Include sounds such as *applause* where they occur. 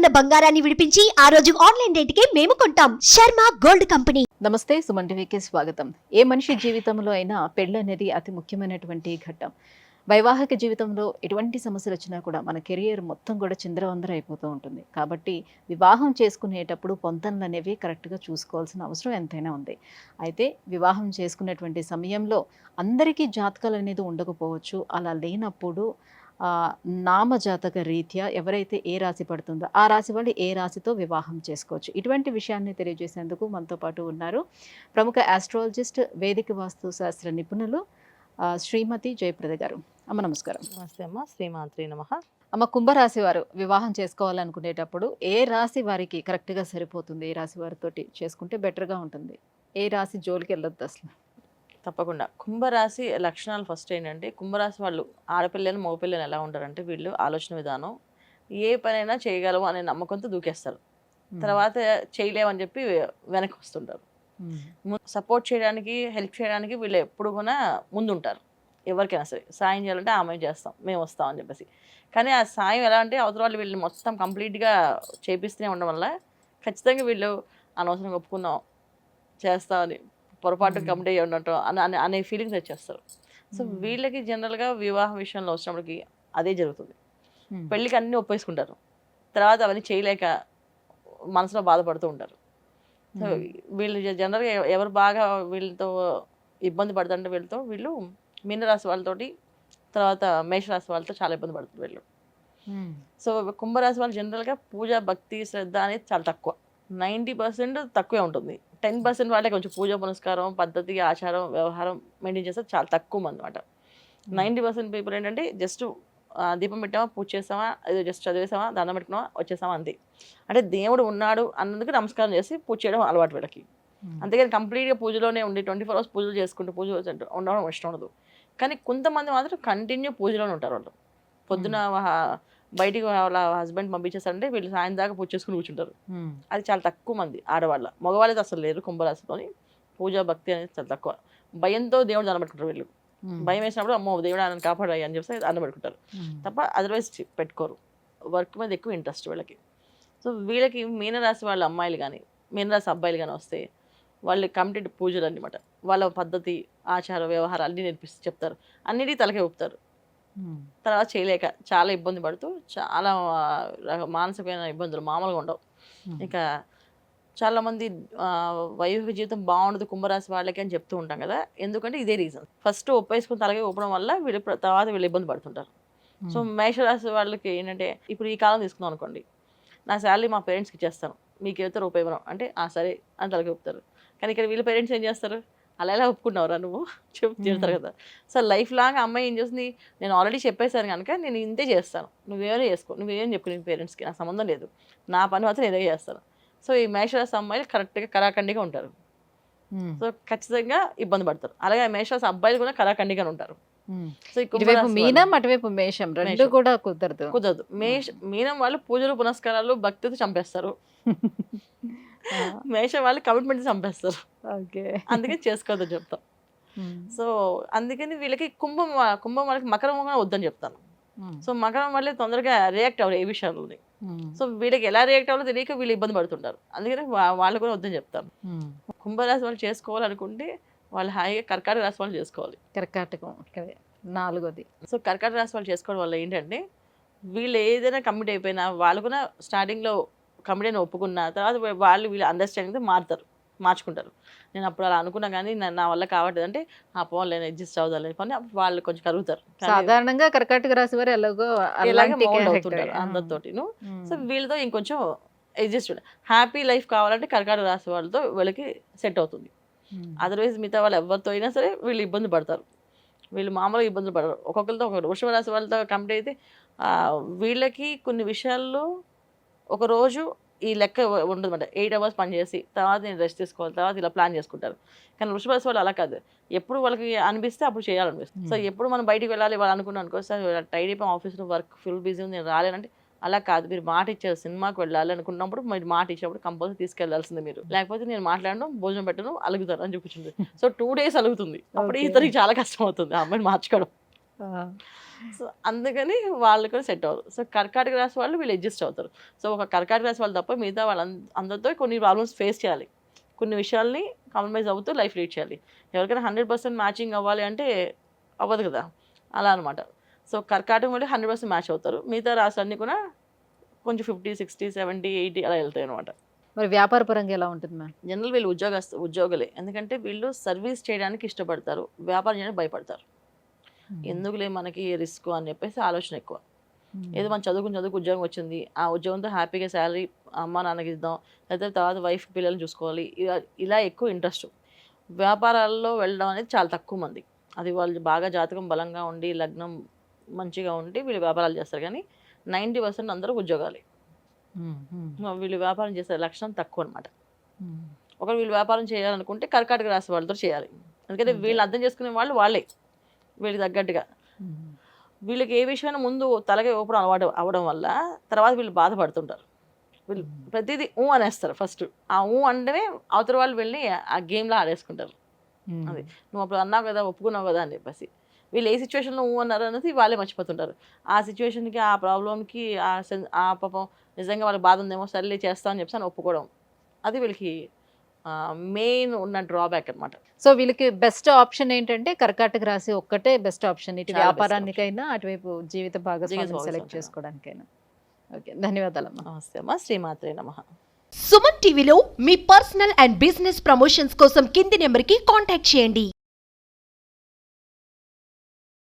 ఉన్న బంగారాన్ని విడిపించి ఆ రోజు ఆన్లైన్ రేటుకే మేము కొంటాం. Sharma gold company. నమస్తే సుమన్ టీవీకి స్వాగతం. ఏ మనిషి జీవితంలో అయినా పెళ్ళి అనేది అతి ముఖ్యమైనటువంటి ఘట్టం. వైవాహిక జీవితంలో ఎటువంటి సమస్యలు వచ్చినా కూడా మన కెరియర్ మొత్తం కూడా చిందరవందర అయిపోతూ ఉంటుంది. కాబట్టి వివాహం చేసుకునేటప్పుడు పొంతనలు అనేవి కరెక్ట్గా చూసుకోవాల్సిన అవసరం ఎంతైనా ఉంది. అయితే వివాహం చేసుకునేటువంటి సమయంలో అందరికీ జాతకాలు అనేది ఉండకపోవచ్చు. అలా లేనప్పుడు నామజాతక రీత్యా ఎవరైతే ఏ రాశి పడుతుందో ఆ రాశి వాళ్ళు ఏ రాశితో వివాహం చేసుకోవచ్చు. ఇటువంటి విషయాన్ని తెలియజేసేందుకు మనతో పాటు ఉన్నారు ప్రముఖ ఆస్ట్రాలజిస్ట్ వేదిక వాస్తు శాస్త్ర నిపుణులు శ్రీమతి జయప్రద గారు. అమ్మ నమస్కారం. నమస్తే అమ్మ. శ్రీమాత్రి నమ. అమ్మ కుంభరాశి వారు వివాహం చేసుకోవాలనుకునేటప్పుడు ఏ రాశి వారికి కరెక్ట్గా సరిపోతుంది? ఏ రాశి వారితోటి చేసుకుంటే బెటర్గా ఉంటుంది? ఏ రాశి జోలికి వెళ్ళొద్దు అసలు? తప్పకుండా. కుంభరాశి లక్షణాలు ఫస్ట్ ఏంటంటే కుంభరాశి వాళ్ళు ఆడపిల్లలు మగపిల్లలు ఎలా ఉంటారంటే వీళ్ళు ఆలోచన విధానం ఏ పనైనా చేయగలము అనే నమ్మకంతో దూకేస్తారు. తర్వాత చేయలేమని చెప్పి వెనక్కి వస్తుంటారు. సపోర్ట్ చేయడానికి హెల్ప్ చేయడానికి వీళ్ళు ఎప్పుడు కూడా ముందుంటారు. ఎవరికైనా సరే. సాయం చేయాలంటే ఆమె చేస్తాం మేము వస్తాం అని చెప్పేసి. కానీ ఆ సాయం ఎలా అంటే అవతల వాళ్ళు వీళ్ళు మొత్తం కంప్లీట్గా చేపిస్తూనే ఉండడం వల్ల ఖచ్చితంగా వీళ్ళు అనవసరంగా ఒప్పుకుందాం చేస్తామని పొరపాటు Hmm. కమిటీ అయ్యి ఉండటం అని అనే- అనే ఫీలింగ్స్ వచ్చేస్తారు సో. వీళ్ళకి జనరల్గా వివాహ విషయంలో వచ్చినప్పటికి అదే జరుగుతుంది Hmm. పెళ్ళికి అన్నీ ఒప్పేసుకుంటారు తర్వాత అవన్నీ చేయలేక మనసులో బాధపడుతూ ఉంటారు సో Hmm. వీళ్ళు జనరల్గా ఎవ- ఎవరు బాగా వీళ్ళతో ఇబ్బంది పడుతుంటే వీళ్ళతో వీళ్ళు మీనరాశి వాళ్ళతోటి తర్వాత మేషరాశి వాళ్ళతో చాలా ఇబ్బంది పడుతుంది వీళ్ళు. సో కుంభరాశి వాళ్ళు జనరల్గా పూజ భక్తి శ్రద్ధ అనేది చాలా తక్కువ నైంటీ పర్సెంట్ తక్కువే ఉంటుంది టెన్ పర్సెంట్ వాళ్ళే కొంచెం పూజ పునస్కారం పద్ధతి ఆచారం వ్యవహారం మెయింటైన్ చేస్తే చాలా తక్కువ మంది అనమాట నైంటీ పర్సెంట్ పీపుల్ ఏంటంటే జస్ట్ దీపం పెట్టామా పూజ చేసామా ఏదో జస్ట్ చదివేసామా దండం పెట్టుకున్నామా వచ్చేసామా అంతే. అంటే దేవుడు ఉన్నాడు అన్నందుకు నమస్కారం చేసి పూజ చేయడం అలవాటు వీళ్ళకి. Hmm. అంతేగాని కంప్లీట్గా పూజలోనే ఉండి ట్వంటీ ఫోర్ అవర్స్ పూజలు చేసుకుంటూ పూజ ఉండడం ఇష్టం ఉండదు. కానీ కొంతమంది మాత్రం కంటిన్యూ పూజలోనే ఉంటారు వాళ్ళు. పొద్దున వా- బయటికి వాళ్ళ హస్బెండ్ పంపించేస్తారంటే వీళ్ళు సాయం దాకా పూజ చేసుకుని కూర్చుంటారు. అది చాలా తక్కువ మంది ఆడవాళ్ళ. మగవాళ్ళైతే అసలు లేరు కుంభరాశితోని పూజ భక్తి అనేది చాలా తక్కువ. భయంతో దేవుడు దండం పెట్టుకుంటారు వీళ్ళు. భయం వేసినప్పుడు అమ్మో దేవుడు ఆయన కాపాడాయి అని చెప్పి దండం పెట్టుకుంటారు Hmm. తప్ప అదర్వైజ్ పెట్టుకోరు. వర్క్ మీద ఎక్కువ ఇంట్రెస్ట్ వీళ్ళకి. సో వీళ్ళకి మీనరాశి వాళ్ళ అమ్మాయిలు కానీ మీనరాశి అబ్బాయిలు కానీ వస్తే వాళ్ళు కంప్లీట్ పూజలు అనమాట వాళ్ళ పద్ధతి ఆచార వ్యవహారం అన్నీ నేర్పిస్తూ చెప్తారు. అన్నిటికీ తలకే ఊపుతారు. తర్వాత చేయలేక చాలా ఇబ్బంది పడుతూ చాలా మానసికమైన ఇబ్బందులు మామూలుగా ఉండవు. ఇక చాలా మంది ఆ, వైవాహిక జీవితం బాగుండదు కుంభరాశి వాళ్ళకి అని చెప్తూ ఉంటాం కదా. ఎందుకంటే ఇదే రీజన్. ఫస్ట్ ఒప్పేసుకుని తలగే ఊపడం వల్ల వీళ్ళు తర్వాత వీళ్ళు ఇబ్బంది పడుతుంటారు. సో. మేషరాశి వాళ్ళకి ఏంటంటే ఇప్పుడు ఈ కాలం తీసుకుందాం అనుకోండి. నా శాలరీ మా పేరెంట్స్కి ఇచ్చేస్తాను మీకు ఏదో రూపాయి ఇవ్వను. అంటే ఆ సరే అని తలకి ఒప్పుతారు. కానీ ఇక్కడ వీళ్ళ పేరెంట్స్ ఏం చేస్తారు? అలా ఎలా ఒప్పుకున్నావురా నువ్వు? చెప్పు తిడతారు కదా. సో లైఫ్ లాంగ్ అమ్మాయి ఏం చేస్తుంది? నేను ఆల్రెడీ చెప్పేశాను కనుక నేను ఇంతే చేస్తాను. నువ్వేమైనా చేసుకో నువ్వేం చెప్పు నీ పేరెంట్స్కి నా సంబంధం లేదు. నా పని మాత్రం ఇదే చేస్తాను. సో ఈ మేషరాశి అమ్మాయిలు కరెక్ట్గా కరాఖండిగా ఉంటారు. సో ఖచ్చితంగా ఇబ్బంది పడతారు. అలాగే మేషరాశి అబ్బాయిలు కూడా కరాఖండిగా ఉంటారు. ఇటువైపు మీనం అటువైపు మేషం. రెండు మేషం. కూడా కుదరదు. కుదరదు. మేష మీనం వాళ్ళు పూజలు పునస్కారాలు భక్తితో చంపేస్తారు. *laughs* *laughs* మేషం వాళ్ళు కమిట్మెంట్ చంపేస్తారు. ఓకే. అందుకే చేసుకోవద్దని చెప్తాం. సో అందుకని వీళ్ళకి కుంభం కుంభం వాళ్ళకి మకరం కూడా వద్దని చెప్తాను. సో మకరం వాళ్ళే తొందరగా రియాక్ట్ అవ్వరు ఏ విషయాల్లోని సో వీళ్ళకి ఎలా రియాక్ట్ అవ్వాలో తెలియక వీళ్ళు ఇబ్బంది పడుతుంటారు. అందుకని వాళ్ళు కూడా వద్దని చెప్తాను. కుంభరాశి వాళ్ళు చేసుకోవాలనుకుంటే వాళ్ళు హాయిగా కర్కాటక రాశి వాళ్ళు చేసుకోవాలి. కర్కాటకం నాలుగోది. సో కర్కాటక రాశి వాళ్ళు చేసుకోవడం వల్ల ఏంటంటే వీళ్ళు ఏదైనా కమిట్ అయిపోయినా వాళ్ళు కూడా స్టార్టింగ్లో కమిటీ అని ఒప్పుకున్న తర్వాత వాళ్ళు వీళ్ళు అండర్స్టాండింగ్తో మారుతారు మార్చుకుంటారు నేను అప్పుడు అలా అనుకున్నా కానీ నా- వల్ల కావట్లేదు అంటే ఆ పోవాలి నేను అడ్జస్ట్ పని అప్పుడు వాళ్ళు కొంచెం కరుగుతారు కానీ సాధారణంగా కర్కాటక రాశి వారు ఎలాగో. అవుతుంటారు. అందరితోటిను ఉమ్. సో వీళ్ళతో ఇంకొంచెం అడ్జస్ట్ హ్యాపీ లైఫ్ కావాలంటే కర్కాటక రాశి వాళ్ళతో వీళ్ళకి సెట్ అవుతుంది. అదర్వైజ్ మిగతా వాళ్ళు ఎవరితో అయినా సరే వీళ్ళు ఇబ్బంది పడతారు వీళ్ళు మామూలుగా ఇబ్బందులు పడరు ఒక్కొక్కరితో ఒక వృషభ రాశి వాళ్ళతో కంప్లీట్ అయితే వీళ్ళకి కొన్ని విషయాల్లో ఒక రోజు ఈ లెక్క ఉండదు అనమాట ఎయిట్ అవర్స్ పని చేసి తర్వాత నేను రెస్ట్ తీసుకోవాలి తర్వాత ఇలా ప్లాన్ చేసుకుంటారు. కానీ వృషభ రాశి వాళ్ళు అలా కాదు. ఎప్పుడు వాళ్ళకి అనిపిస్తే అప్పుడు చేయాలనిపిస్తుంది. So Hmm. ఎప్పుడు మనం బయటికి వెళ్ళాలి వాళ్ళు అనుకున్నాను అనుకో సార్ టైడ్ అయిపోయి ఆఫీస్లో వర్క్ ఫుల్ బిజీ ఉంది నేను రాలేనంటే అలా కాదు. మీరు మాట ఇచ్చారు సినిమాకి వెళ్ళాలి అనుకున్నప్పుడు మీరు మాట ఇచ్చినప్పుడు కంపల్సరీ తీసుకెళ్ళాల్సిందే మీరు. లేకపోతే నేను మాట్లాడను భోజనం పెట్టను అలుగుతాను అని చూపించింది. సో టూ డేస్ అలుగుతుంది. అప్పుడు. ఇతనికి చాలా కష్టం అవుతుంది. ఆ అమ్మాయిని మార్చుకోవడం. సో అందుకని వాళ్ళు కూడా సెట్ అవ్వరు. సో కర్కాటక రాశి వాళ్ళు వీళ్ళు అడ్జస్ట్ అవుతారు. సో ఒక కర్కాటక రాశి వాళ్ళు తప్ప మిగతా వాళ్ళ అందరితో కొన్ని ప్రాబ్లమ్స్ ఫేస్ చేయాలి. కొన్ని విషయాల్ని కాంప్రమైజ్ అవుతూ లైఫ్ లీడ్ చేయాలి. ఎవరికైనా హండ్రెడ్ పర్సెంట్ మ్యాచింగ్ అవ్వాలి అంటే అవ్వదు కదా? అలా అనమాట సో కర్కాటకం వాళ్ళు హండ్రెడ్ పర్సెంట్ మ్యాచ్ అవుతారు. మిగతా రాశులన్నీ కూడా కొంచెం ఫిఫ్టీ సిక్స్టీ సెవెంటీ ఎయిటీ అలా వెళ్తాయి అనమాట మరి వ్యాపార పరంగా ఎలా ఉంటుంది మ్యామ్? జనరల్ వీళ్ళు ఉద్యోగస్తు ఉద్యోగులే. ఎందుకంటే వీళ్ళు సర్వీస్ చేయడానికి ఇష్టపడతారు. వ్యాపారం చేయడానికి భయపడతారు. ఎందుకులే మనకి రిస్క్ అని చెప్పేసి ఆలోచన ఎక్కువ. ఏదో మనం చదువుకుని చదువుకు ఉద్యోగం వచ్చింది ఆ ఉద్యోగంతో హ్యాపీగా శాలరీ అమ్మ నాన్నకి ఇద్దాం లేకపోతే తర్వాత వైఫ్ పిల్లల్ని చూసుకోవాలి ఇలా ఇలా ఎక్కువ ఇంట్రెస్ట్. వ్యాపారాల్లో వెళ్ళడం అనేది చాలా తక్కువ మంది. అది వాళ్ళు బాగా జాతకం బలంగా ఉండి లగ్నం మంచిగా ఉండి వీళ్ళు వ్యాపారాలు చేస్తారు కానీ నైంటీ పర్సెంట్ అందరూ ఉద్యోగాలే. వీళ్ళు వ్యాపారం చేసే లక్షణం తక్కువ అనమాట ఒకరు వీళ్ళు వ్యాపారం చేయాలనుకుంటే కర్కాటక రాశి వాళ్ళతో చేయాలి. ఎందుకంటే. వీళ్ళు అర్థం చేసుకునే వాళ్ళు వాళ్ళే. వీళ్ళకి తగ్గట్టుగా. వీళ్ళకి ఏ విషయమైనా ముందు తలగా ఓపెన్ అలవాటు అవ్వడం వల్ల తర్వాత వీళ్ళు బాధపడుతుంటారు. వీళ్ళు ప్రతిదీ ఊ అనేస్తారు ఫస్ట్. ఆ ఊ అంటేనే అవతల వాళ్ళు వెళ్ళి ఆ గేమ్లో ఆడేసుకుంటారు. అది. నువ్వు అప్పుడు అన్నావు కదా ఒప్పుకున్నావు కదా అని చెప్పేసి. వీళ్ళు ఏ సిచ్యువేషన్లో ఊ అన్నారు అనేది వాళ్ళే మర్చిపోతుంటారు. ఆ సిచ్యువేషన్కి ఆ ప్రాబ్లంకి ఆ ఆ పాపం నిజంగా వాళ్ళకి బాధ ఉందేమో సర్లే చేస్తా అని చెప్పేసి అని ఒప్పుకోవడం. అది వీళ్ళకి మెయిన్ ఉన్న డ్రాబ్యాక్ అనమాట సో వీళ్ళకి బెస్ట్ ఆప్షన్ ఏంటంటే కర్కాటక రాశి ఒక్కటే బెస్ట్ ఆప్షన్ ఇటు వ్యాపారానికైనా అటువైపు జీవిత భాగస్వామిని భాగస్వామి సెలెక్ట్ కైనా. చేసుకోవడానికైనా. ఓకే ధన్యవాదాలమ్మా. నమస్తే అమ్మా శ్రీమాత్రే నమ. సుమన్ టీవీలో మీ పర్సనల్ అండ్ బిజినెస్ ప్రమోషన్స్ కోసం కింది నెంబర్కి కాంటాక్ట్ చేయండి.